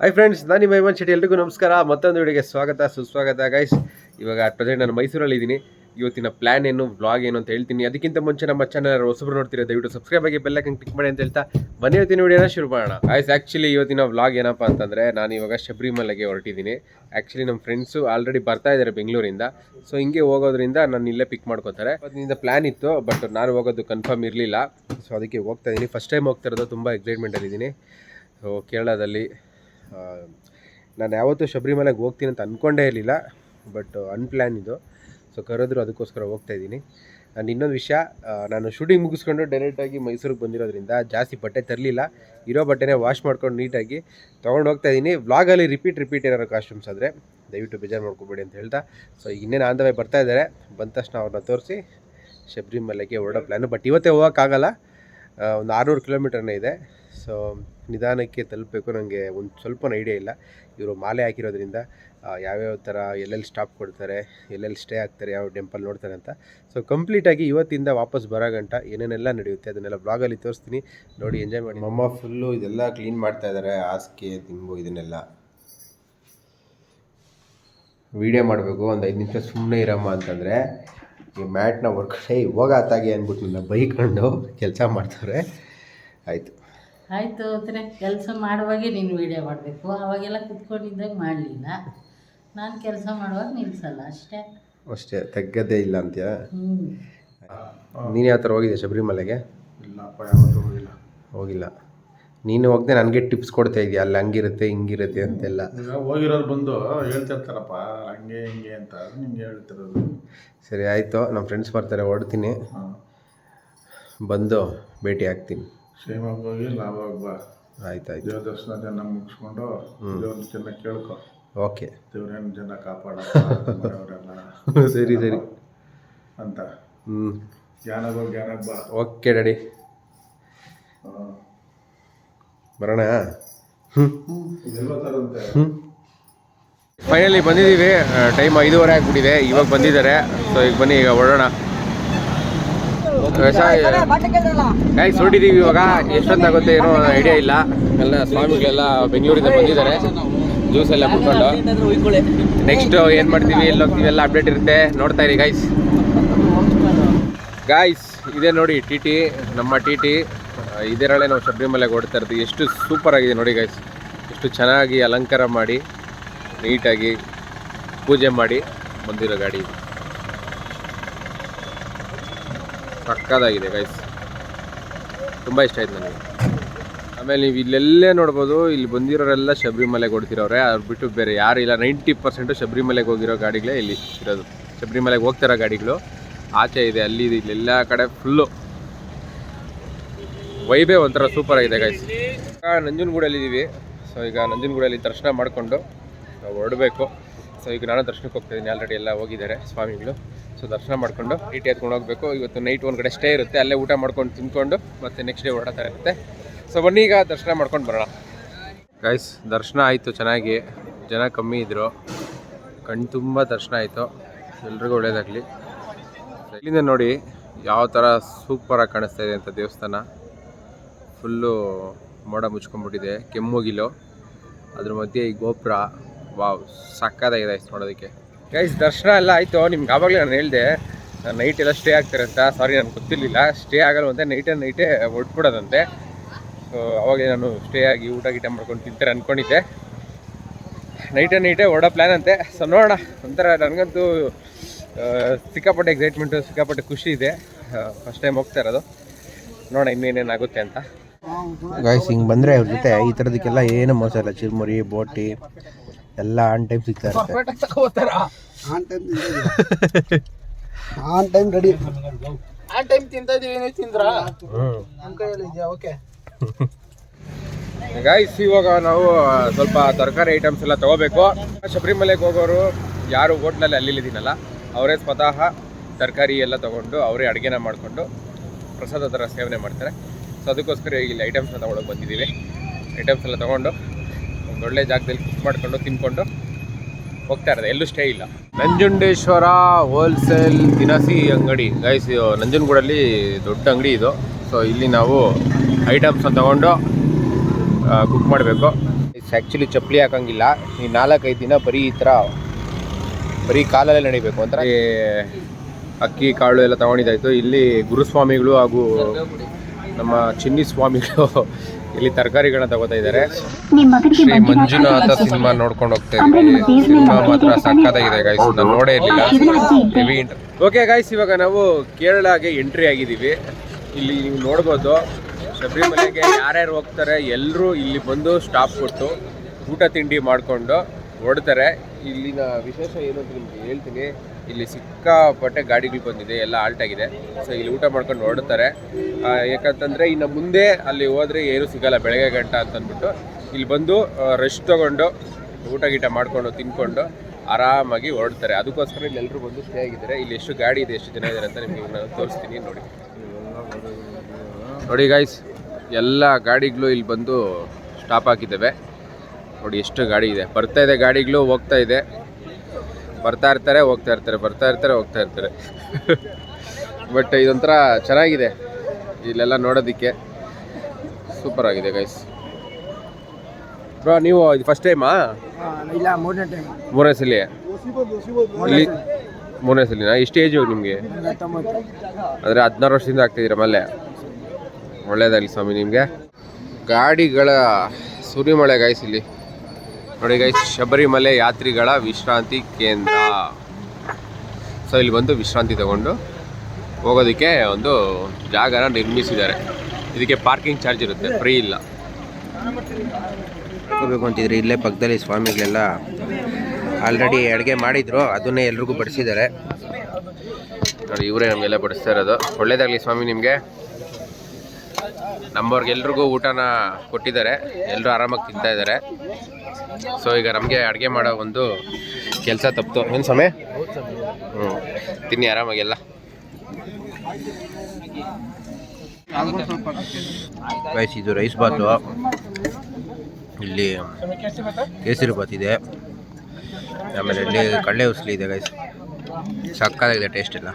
Hi friends ನಾನು ನಿಮ್ಮ ಹೇಮಂತ್ ಶೆಟ್ಟಿ, ಎಲ್ರಿಗೂ ನಮಸ್ಕಾರ. ಮತ್ತೊಂದು ವಿಡಿಯೋಗೆ ಸ್ವಾಗತ, ಸುಸ್ವಾಗತ ಗೈಸ್ ಇವಾಗ ಅಟ್ ಪ್ರೆಸೆಂಟ್ ನಾನು ಮೈಸೂರಲ್ಲಿದ್ದೀನಿ ಇವತ್ತಿನ ಪ್ಲಾನ್ ಏನು ಬ್ಲಾಗ್ ಏನು ಅಂತ ಹೇಳ್ತೀನಿ. ಅದಕ್ಕಿಂತ ಮುಂಚೆ ನಮ್ಮ ಚಾನಲ್ ಹೊಸಬ್ರು ನೋಡ್ತೀರಾ, ದಯವಿಟ್ಟು ಸಬ್ಸ್ಕ್ರೈಬ್ ಆಗಿ ಬೆಲ್ಲೈಕನ್ ಕ್ಲಿಕ್ ಮಾಡಿ ಅಂತ ಹೇಳ್ತಾ ಬನ್ನಿ ಇವತ್ತಿನ ವಿಡಿಯೋನ ಶುರು ಮಾಡೋಣ. ಗೈಸ್ ಆ್ಯಕ್ಚುಲಿ ಇವತ್ತಿನ ವ್ಲಾಗ್ ಏನಪ್ಪ ಅಂತಂದರೆ, ನಾನು ಇವಾಗ ಶಬರಿಮಲೆಗೆ ಹೊರಟಿದ್ದೀನಿ. ಆ್ಯಕ್ಚುಲಿ ನಮ್ಮ ಫ್ರೆಂಡ್ಸು ಆಲ್ರೆಡಿ ಬರ್ತಾ ಇದ್ದಾರೆ ಬೆಂಗಳೂರಿಂದ. ಸೊ ಹಿಂಗೆ ಹೋಗೋದ್ರಿಂದ ನಾನು ಇಲ್ಲೇ ಪಿಕ್ ಮಾಡ್ಕೋತಾರೆ. ಅದರಿಂದ ಪ್ಲ್ಯಾನ್ ಇತ್ತು ಬಟ್ ನಾನು ಹೋಗೋದು ಕನ್ಫರ್ಮ್ ಇರಲಿಲ್ಲ. ಸೊ ಅದಕ್ಕೆ ಹೋಗ್ತಾ ಇದ್ದೀನಿ. ಫಸ್ಟ್ ಟೈಮ್ ಹೋಗ್ತಾ ಇರೋದು, ತುಂಬ ಎಕ್ಸೈಟ್ಮೆಂಟಲ್ಲಿದ್ದೀನಿ ಸೊ ಕೇರಳದಲ್ಲಿ ನಾನು ಯಾವತ್ತೂ ಶಬರಿಮಲೆಗೆ ಹೋಗ್ತೀನಿ ಅಂತ ಅಂದ್ಕೊಂಡೇ ಇರಲಿಲ್ಲ ಬಟ್ ಅನ್ಪ್ಲ್ಯಾನ್ ಇದು. ಸೊ ಕರೆದ್ರು ಅದಕ್ಕೋಸ್ಕರ ಹೋಗ್ತಾ ಇದ್ದೀನಿ. ನಾನು ಇನ್ನೊಂದು ವಿಷಯ ನಾನು ಶೂಟಿಂಗ್ ಮುಗಿಸ್ಕೊಂಡು ಡೈರೆಕ್ಟಾಗಿ ಮೈಸೂರಿಗೆ ಬಂದಿರೋದ್ರಿಂದ ಜಾಸ್ತಿ ಬಟ್ಟೆ ತರಲಿಲ್ಲ. ಇರೋ ಬಟ್ಟೆನೇ ವಾಶ್ ಮಾಡ್ಕೊಂಡು ನೀಟಾಗಿ ತೊಗೊಂಡು ಹೋಗ್ತಾ ಇದ್ದೀನಿ. ವ್ಲಾಗಲ್ಲಿ ರಿಪೀಟ್ ರಿಪೀಟ್ ಏನಾರು ಕಾಸ್ಟ್ಯೂಮ್ಸ್ ಆದರೆ ದಯವಿಟ್ಟು ಬೇಜಾರು ಮಾಡ್ಕೊಬೇಡಿ ಅಂತ ಹೇಳ್ತಾ ಸೊ ಇನ್ನೇನು ಆನ್ ದ ವೇ ಬರ್ತಾ ಇದ್ದಾರೆ. ಬಂದ ತಕ್ಷಣ ಅವ್ರನ್ನ ತೋರಿಸಿ ಶಬರಿಮಲೆಗೆ ಹೊರಡೋ ಪ್ಲ್ಯಾನು ಬಟ್ ಇವತ್ತೇ ಹೋಗೋಕ್ಕಾಗಲ್ಲ. ಒಂದು ಆರುನೂರು ಕಿಲೋಮೀಟರ್ನೇ ಇದೆ. ಸೊ ನಿಧಾನಕ್ಕೆ ತಲುಪಬೇಕು ನನಗೆ ಒಂದು ಸ್ವಲ್ಪ ಐಡಿಯಾ ಇಲ್ಲ. ಇವರು ಮಾಲೆ ಹಾಕಿರೋದ್ರಿಂದ ಯಾವ್ಯಾವ ಥರ ಎಲ್ಲೆಲ್ಲಿ ಸ್ಟಾಪ್ ಕೊಡ್ತಾರೆ, ಎಲ್ಲೆಲ್ಲಿ ಸ್ಟೇ ಆಗ್ತಾರೆ, ಯಾವ ಟೆಂಪಲ್ ನೋಡ್ತಾರೆ ಅಂತ. ಸೊ ಕಂಪ್ಲೀಟಾಗಿ ಇವತ್ತಿಂದ ವಾಪಸ್ ಬರೋ ಗಂಟ ಏನೇನೆಲ್ಲ ನಡೆಯುತ್ತೆ ಅದನ್ನೆಲ್ಲ ಬ್ಲಾಗಲ್ಲಿ ತೋರಿಸ್ತೀನಿ. ನೋಡಿ ಎಂಜಾಯ್ ಮಾಡಿ. ಮಮ್ಮ ಫುಲ್ಲು ಇದೆಲ್ಲ ಕ್ಲೀನ್ ಮಾಡ್ತಾ ಇದ್ದಾರೆ ಹಾಸಿಗೆ, ತಿಂಬು, ಇದನ್ನೆಲ್ಲ. ವೀಡಿಯೋ ಮಾಡಬೇಕು, ಒಂದು ಐದು ನಿಮಿಷ ಸುಮ್ಮನೆ ಇರಮ್ಮ ಅಂತಂದರೆ, ಈ ಮ್ಯಾಟ್ನ ವರ್ಕ್ ಇವಾಗ ಹೋಗಾತಾಗಿ ಅಂದ್ಬಿಟ್ಟು ನನ್ನ ಬೈಕೊಂಡು ಕೆಲಸ ಮಾಡ್ತಾರೆ ಆಯಿತು. ಆಯಿತು ಅಂದರೆ ಕೆಲಸ ಮಾಡುವಾಗ ನೀನು ವೀಡಿಯೋ ಮಾಡಬೇಕು. ಅವಾಗೆಲ್ಲ ಕುತ್ಕೊಂಡಿದ್ದಾಗ ಮಾಡಲಿಲ್ಲ. ನಾನು ಕೆಲಸ ಮಾಡುವಾಗ ನಿಲ್ಸಲ್ಲ ಅಷ್ಟೇ. ಅಷ್ಟೇ ತಗ್ಗದೇ ಇಲ್ಲ ಅಂತೀಯ? ಹ್ಞೂ ನೀನು ಯಾವ ಥರ ಹೋಗಿದ್ದೆ ಶಬರಿಮಲೆಗೆ? ಇಲ್ಲಪ್ಪ ಯಾವತ್ತೂ ಹೋಗಿಲ್ಲ. ಹೋಗಿಲ್ಲ. ನೀನು ಹೋಗದೆ ನನಗೆ ಟಿಪ್ಸ್ ಕೊಡ್ತಾ ಇದೆಯಾ ಅಲ್ಲಿ ಹಂಗಿರುತ್ತೆ ಹಿಂಗಿರುತ್ತೆ ಅಂತೆಲ್ಲ. ಹೋಗಿರೋರು ಬಂದು ಹೇಳ್ತಿರ್ತಾರಪ್ಪ ಹಂಗೆ ಹಿಂಗೆ ಅಂತ ನಿಮ್ಗೆ ಹೇಳ್ತಿರೋದು. ಸರಿ ಆಯಿತು. ನಮ್ಮ ಫ್ರೆಂಡ್ಸ್ ಬರ್ತಾರೆ ಹೊಡ್ತೀನಿ ಬಂದು ಭೇಟಿ ಆಗ್ತೀನಿ. ಸೇಮಾಗಿ ಹೋಗಿ ಲಾಭವಾಗಿ ಬಾ. ಆಯ್ತು ಆಯ್ತು. ದೇವ್ರ ದರ್ಶನ ಜನ ಮುಗಿಸ್ಕೊಂಡು ದೇವ್ರ ಜನ ಕೇಳ್ಕೊ. ಓಕೆ. ದೇವ್ರೇನು ಜನ ಕಾಪಾಡ ಸರಿ ಸರಿ. ಅಂತ. ಹ್ಞೂ ಜ್ಞಾನಗ ಜ್ಞಾನಕ್ಕೆ ಬಾ. Okay daddy. ಬರೋಣ? ಹ್ಞೂ ಥರಂತೆ ಫೈನಲಿ ಬಂದಿದ್ದೀವಿ ಟೈಮ್ ಐದೂವರೆ ಆಗಿಬಿಟ್ಟಿದೆ. ಇವಾಗ ಬಂದಿದ್ದಾರೆ. ಸೊ ಈಗ ಬನ್ನಿ ಈಗ ಹೊರಡೋಣ ಗಾಯ್ಸ್ ಹೊರಟಿದ್ದೀವಿ ಇವಾಗ. ಎಷ್ಟೊತ್ತಾಗುತ್ತೆ ಏನೋ ಐಡಿಯಾ ಇಲ್ಲ. ಎಲ್ಲ ಸ್ವಾಮಿಗಳೆಲ್ಲ ಬೆಂಗಳೂರಿಂದ ಬಂದಿದ್ದಾರೆ. ಜ್ಯೂಸ್ ಎಲ್ಲ ಕುಟ್ಕೊಂಡು ನೆಕ್ಸ್ಟ್ ಏನು ಮಾಡ್ತೀವಿ? ಎಲ್ಲಿ ಹೋಗ್ತೀವಿ? ಎಲ್ಲ ಅಪ್ಡೇಟ್ ಇರುತ್ತೆ. ನೋಡ್ತಾ ಇರಿ ಗೈಸ್ ಗಾಯ್ಸ್ ಇದೇ ನೋಡಿ ಟಿ ಟಿ ನಮ್ಮ ಟಿ ಟಿ ಇದರಲ್ಲೇ ನಾವು ಶಬರಿಮಲೆಗೆ ಓಡ್ತಾ ಇರ್ತೀವಿ. ಎಷ್ಟು ಸೂಪರ್ ಆಗಿದೆ ನೋಡಿ ಗೈಸ್ ಎಷ್ಟು ಚೆನ್ನಾಗಿ ಅಲಂಕಾರ ಮಾಡಿ ನೀಟಾಗಿ ಪೂಜೆ ಮಾಡಿ ಬಂದಿರೋ ಗಾಡಿ ಸಕ್ಕದಾಗಿದೆ ಗೈಸ್ ತುಂಬ ಇಷ್ಟ ಆಯ್ತು ನನಗೆ. ಆಮೇಲೆ ನೀವು ಇಲ್ಲೆಲ್ಲೇ ನೋಡ್ಬೋದು, ಇಲ್ಲಿ ಬಂದಿರೋರೆಲ್ಲ ಶಬರಿಮಲೆಗೆ ಹೊಡ್ತಿರೋರೆ ಅವ್ರು ಬಿಟ್ಟು ಬೇರೆ ಯಾರು ಇಲ್ಲ. ನೈಂಟಿ ಪರ್ಸೆಂಟು ಶಬರಿಮಲೆಗೆ ಹೋಗಿರೋ ಗಾಡಿಗಳೇ ಇಲ್ಲಿ ಇರೋದು. ಶಬರಿಮಲೆಗೆ ಹೋಗ್ತಿರೋ ಗಾಡಿಗಳು ಆಚೆ ಇದೆ, ಅಲ್ಲಿ ಇದೆ ಇಲ್ಲೆಲ್ಲ ಕಡೆ ಫುಲ್ಲು ವೈಬೇ ಒಂಥರ ಸೂಪರ್ ಆಗಿದೆ ಗೈಸ್ ನಂಜನಗೂಡಲ್ಲಿದ್ದೀವಿ. ಸೊ ಈಗ ನಂಜನಗೂಡಲ್ಲಿ ದರ್ಶನ ಮಾಡಿಕೊಂಡು ನಾವು ಹೊರಡಬೇಕು. ಸೊ ಈಗ ನಾನು ದರ್ಶನಕ್ಕೆ ಹೋಗ್ತಿದ್ದೀನಿ ಆಲ್ರೆಡಿ ಎಲ್ಲ ಹೋಗಿದ್ದಾರೆ ಸ್ವಾಮಿಗಳು. ಸೊ ದರ್ಶನ ಮಾಡಿಕೊಂಡು ಟಿ ಎತ್ಕೊಂಡು ಹೋಗಬೇಕು. ಇವತ್ತು ನೈಟ್ ಒಂದು ಕಡೆ ಸ್ಟೇ ಇರುತ್ತೆ. ಅಲ್ಲೇ ಊಟ ಮಾಡ್ಕೊಂಡು ತಿನ್ಕೊಂಡು ಮತ್ತೆ ನೆಕ್ಸ್ಟ್ ಡೇ ಓಡಾಡ್ತಾ ಇರುತ್ತೆ. ಸೊ ಬನ್ನಿ ಈಗ ದರ್ಶನ ಮಾಡ್ಕೊಂಡು ಬರೋಣ. ಗೈಸ್ ದರ್ಶನ ಆಯಿತು ಚೆನ್ನಾಗಿ. ಜನ ಕಮ್ಮಿ ಇದ್ದರು ಕಣ್ಣು ತುಂಬ ದರ್ಶನ ಆಯಿತು. ಎಲ್ರಿಗೂ ಒಳ್ಳೆಯದಾಗಲಿ ಇಲ್ಲಿಂದ ನೋಡಿ ಯಾವ ಥರ ಸೂಪರಾಗಿ ಕಾಣಿಸ್ತಾ ಇದೆ ಅಂತ ದೇವಸ್ಥಾನ. ಫುಲ್ಲು ಮೋಡ ಮುಚ್ಕೊಂಡ್ಬಿಟ್ಟಿದೆ. ಕೆಮ್ಮುಗಿಲು ಅದ್ರ ಮಧ್ಯೆ ಈ ಗೋಪುರ. ವಾವ್ ಸಕ್ಕದಾಗಿದೆ ನೋಡೋದಕ್ಕೆ. ಗೈಸ್ ದರ್ಶನ ಎಲ್ಲ ಆಯಿತು. ನಿಮ್ಗೆ ಆವಾಗಲೇ ನಾನು ಹೇಳಿದೆ ನೈಟ್ ಎಲ್ಲ ಸ್ಟೇ ಆಗ್ತಾರೆ ಅಂತ. ಸಾರಿ ನನಗೆ ಗೊತ್ತಿರಲಿಲ್ಲ. ಸ್ಟೇ ಆಗಲ್ವಂತೆ ನೈಟೇ ನೈಟೇ ಹೊಡ್ಬಿಡೋದಂತೆ ಸೊ ಅವಾಗಲೇ ನಾನು ಸ್ಟೇ ಆಗಿ ಊಟ ಗೀಟ ಮಾಡ್ಕೊಂಡು ತಿಂತಾರೆ ಅಂದ್ಕೊಂಡಿದ್ದೆ ನೈಟೇ ನೈಟೇ ಹೊಡೋ ಪ್ಲ್ಯಾನ್ ಅಂತೆ. ಸೊ ನೋಡೋಣ. ಒಂಥರ ನನಗಂತೂ ಸಿಕ್ಕಾಪಟ್ಟೆ ಎಕ್ಸೈಟ್ಮೆಂಟು ಸಿಕ್ಕಾಪಟ್ಟೆ ಖುಷಿ ಇದೆ. ಫಸ್ಟ್ ಟೈಮ್ ಹೋಗ್ತಾ ಇರೋದು. ನೋಡೋಣ ಇನ್ನೇನೇನಾಗುತ್ತೆ ಅಂತ. ಗಾಯ್ಸ್ ಹಿಂಗೆ ಬಂದರೆ ಅವ್ರ ಜೊತೆ ಈ ಥರದಕ್ಕೆಲ್ಲ ಏನು ಮೋಸ ಇಲ್ಲ. ಚಿರ್ಮುರಿ ಬೋಟಿ ಎಲ್ಲ ಆನ್ ಟೈಮ್ ಸಿಗ್ತಾ ಇರುತ್ತೆ ಆನ್ ಟೈಮ್ ರೆಡಿ ಗಾಯ್ಸ್ ಇವಾಗ ನಾವು ಸ್ವಲ್ಪ ತರಕಾರಿ ಐಟಮ್ಸ್ ಎಲ್ಲ ತಗೋಬೇಕು. ಶಬರಿಮಲೆಗೆ ಹೋಗೋರು ಯಾರು ಹೋಟ್ಲಲ್ಲಿ ಅಲ್ಲಿ ಇದೀನಲ್ಲ ಅವರೇ ಸ್ವತಃ ತರಕಾರಿ ಎಲ್ಲ ತಗೊಂಡು ಅವರೇ ಅಡುಗೆನ ಮಾಡಿಕೊಂಡು ಪ್ರಸಾದ ಥರ ಸೇವನೆ ಮಾಡ್ತಾರೆ. ಸೊ ಅದಕ್ಕೋಸ್ಕರ ಇಲ್ಲಿ ಐಟಮ್ಸ್ನ ತಗೊಳಕ್ಕೆ ಬಂದಿದ್ದೀವಿ. ಐಟಮ್ಸ್ ಎಲ್ಲ ತಗೊಂಡು ಒಂದು ಒಳ್ಳೆ ಜಾಗದಲ್ಲಿ ಕುಕ್ ಮಾಡಿಕೊಂಡು ತಿನ್ಕೊಂಡು ಹೋಗ್ತಾ ಇರೋದು. ಎಲ್ಲೂ ಸ್ಟೇ ಇಲ್ಲ. ನಂಜುಂಡೇಶ್ವರ ಹೋಲ್ಸೇಲ್ ದಿನಸಿ ಅಂಗಡಿ. ಗೈಸ್ ನಂಜನಗೂಡಲ್ಲಿ ದೊಡ್ಡ ಅಂಗಡಿ ಇದು. ಸೊ ಇಲ್ಲಿ ನಾವು ಐಟಮ್ಸನ್ನು ತಗೊಂಡು ಕುಕ್ ಮಾಡಬೇಕು. ಆ್ಯಕ್ಚುಲಿ ಚಪ್ಪಲಿ ಹಾಕಂಗಿಲ್ಲ. ಈ ನಾಲ್ಕೈದು ದಿನ ಬರೀ ಈ ಥರ ಬರೀ ಕಾಲಲ್ಲೇ ನಡಿಬೇಕು. ಅಂತ ಅಕ್ಕಿ ಕಾಳು ಎಲ್ಲ ತಗೊಂಡಿದ್ದಾಯಿತು. ಇಲ್ಲಿ ಗುರುಸ್ವಾಮಿಗಳು ಹಾಗೂ ನಮ್ಮ ಚಿನ್ನಿ ಸ್ವಾಮಿಗಳು ಇಲ್ಲಿ ತರಕಾರಿಗಳನ್ನ ತಗೋತಾ ಇದ್ದಾರೆ. ಶ್ರೀ ಮಂಜುನಾಥ ಸಿನಿಮಾ ನೋಡ್ಕೊಂಡು ಹೋಗ್ತಾ ಇದ್ದೀವಿ. ಸಿನಿಮಾ ಮಾತ್ರ ಸಕ್ಕತ್ತಾಗಿದೆ ಗೈಸ್ ನಾನು ನೋಡೇ ಇರಲಿಲ್ಲ ಹೆವಿ ಓಕೆ ಗಾಯ್ಸ್ ಇವಾಗ ನಾವು ಕೇರಳಗೆ ಎಂಟ್ರಿ ಆಗಿದ್ದೀವಿ. ಇಲ್ಲಿ ನೀವು ನೋಡ್ಬೋದು ಶಬರಿಮಲೆಗೆ ಯಾರ್ಯಾರು ಹೋಗ್ತಾರೆ ಎಲ್ಲರೂ ಇಲ್ಲಿ ಬಂದು ಸ್ಟಾಪ್ ಕೊಟ್ಟು ಊಟ ತಿಂಡಿ ಮಾಡಿಕೊಂಡು ಹೊಡ್ತಾರೆ ಇಲ್ಲಿನ ವಿಶೇಷ ಏನು ಅಂತ ನಿಮ್ಗೆ ಹೇಳ್ತೀನಿ. ಇಲ್ಲಿ ಸಿಕ್ಕಾಪಟ್ಟೆ ಗಾಡಿಗಳು ಬಂದಿದೆ, ಎಲ್ಲ ಆಲ್ಟ್ ಆಗಿದೆ. ಸೊ ಇಲ್ಲಿ ಊಟ ಮಾಡ್ಕೊಂಡು ಹೊರಡ್ತಾರೆ. ಯಾಕಂತಂದ್ರೆ ಇನ್ನು ಮುಂದೆ ಅಲ್ಲಿ ಹೋದ್ರೆ ಏನು ಸಿಗಲ್ಲ, ಬೆಳಗ್ಗೆ ಗಂಟ ಅಂತ ಅಂದ್ಬಿಟ್ಟು. ಇಲ್ಲಿ ಬಂದು ರೆಸ್ಟ್ ತಗೊಂಡು, ಊಟ ಗೀಟ ಮಾಡ್ಕೊಂಡು, ತಿನ್ಕೊಂಡು ಆರಾಮಾಗಿ ಹೊರಡ್ತಾರೆ. ಅದಕ್ಕೋಸ್ಕರ ಇಲ್ಲಿ ಎಲ್ಲರೂ ಬಂದು ಸ್ಟೇ ಆಗಿದ್ದಾರೆ. ಇಲ್ಲಿ ಎಷ್ಟು ಗಾಡಿ ಇದೆ, ಎಷ್ಟು ಜನ ಇದ್ದಾರೆ ಅಂತ ನಿಮಗೆ ತೋರಿಸ್ತೀನಿ, ನೋಡಿ. ನೋಡಿ ಗೈಸ್ ಎಲ್ಲ ಗಾಡಿಗಳು ಇಲ್ಲಿ ಬಂದು ಸ್ಟಾಪ್ ಹಾಕಿದ್ದಾವೆ. ನೋಡಿ ಎಷ್ಟು ಗಾಡಿ ಇದೆ. ಬರ್ತಾ ಇದೆ ಗಾಡಿಗಳು ಹೋಗ್ತಾ ಇದೆ. ಬರ್ತಾ ಇರ್ತಾರೆ ಹೋಗ್ತಾ ಇರ್ತಾರೆ ಬರ್ತಾ ಇರ್ತಾರೆ ಹೋಗ್ತಾ ಇರ್ತಾರೆ. ಬಟ್ ಇದೊಂಥರ ಚೆನ್ನಾಗಿದೆ ಇಲ್ಲೆಲ್ಲ ನೋಡೋದಕ್ಕೆ. ಸೂಪರ್ ಆಗಿದೆ ಗೈಸ್ ಬ್ರೋ ನೀವು ಇದು ಫಸ್ಟ್ ಟೈಮಾ ಇಲ್ಲ ಮೂರನೇ ಟೈಮ್ ಮೂರನೇ ಸಲ? ಇಲ್ಲಿ ಮೂರನೇ ಸಲಿನ? ಎಷ್ಟು ಏಜು ನಿಮಗೆ? ಅಂದರೆ ಹದಿನಾರು ವರ್ಷದಿಂದ ಆಗ್ತಿದ್ದೀರ ಮಲ್ಲೆ? ಒಳ್ಳೇದಾಗಲಿ ಸ್ವಾಮಿ ನಿಮಗೆ. ಗಾಡಿಗಳ ಸುರಿಮಳೆ ಗೈಸ್ ಇಲ್ಲಿ. ನೋಡಿ ಗೈಸ್ ಶಬರಿಮಲೆ ಯಾತ್ರಿಗಳ ವಿಶ್ರಾಂತಿ ಕೇಂದ್ರ. ಸೊ ಇಲ್ಲಿ ಬಂದು ವಿಶ್ರಾಂತಿ ತಗೊಂಡು ಹೋಗೋದಕ್ಕೆ ಒಂದು ಜಾಗನ ನಿರ್ಮಿಸಿದ್ದಾರೆ. ಇದಕ್ಕೆ ಪಾರ್ಕಿಂಗ್ ಚಾರ್ಜ್ ಇರುತ್ತೆ ಫ್ರೀ ಇಲ್ಲ. ಹೋಗ್ಬೇಕು ಅಂತಿದ್ರೆ ಇಲ್ಲೇ ಪಕ್ಕದಲ್ಲಿ ಸ್ವಾಮಿಗಳೆಲ್ಲ ಆಲ್ರೆಡಿ ಅಡುಗೆ ಮಾಡಿದ್ರು ಅದನ್ನೇ ಎಲ್ರಿಗೂ ಬಡಿಸಿದ್ದಾರೆ. ನೋಡಿ ಇವರೇ ನಮಗೆಲ್ಲ ಬಡಿಸ್ತಾ ಇರೋದು. ಒಳ್ಳೇದಾಗಲಿ ಸ್ವಾಮಿ ನಿಮಗೆ. ನಮ್ಮವ್ರಿಗೆಲ್ರಿಗೂ ಊಟನ ಕೊಟ್ಟಿದ್ದಾರೆ. ಎಲ್ಲರೂ ಆರಾಮಾಗಿ ತಿಂತಾ ಇದ್ದಾರೆ. ಸೊ ಈಗ ನಮಗೆ ಅಡುಗೆ ಮಾಡೋ ಒಂದು ಕೆಲಸ ತಪ್ಪಿತು ಏನು ಸಮಯ ಹ್ಞೂ ತಿನ್ನಿ ಆರಾಮಾಗೆಲ್ಲ. ರೈಸ್ ಇದು ರೈಸ್ ಬಾತು. ಇಲ್ಲಿ ಕೇಸರಿ ಬಾತ್ ಇದೆ. ಆಮೇಲೆ ಇಲ್ಲಿ ಕಡಲೆ ಉಸ್ಲಿ ಇದೆ ಗೈಸ್ ಸಕ್ಕತ್ತಾಗಿದೆ ಟೇಸ್ಟ್ ಎಲ್ಲ.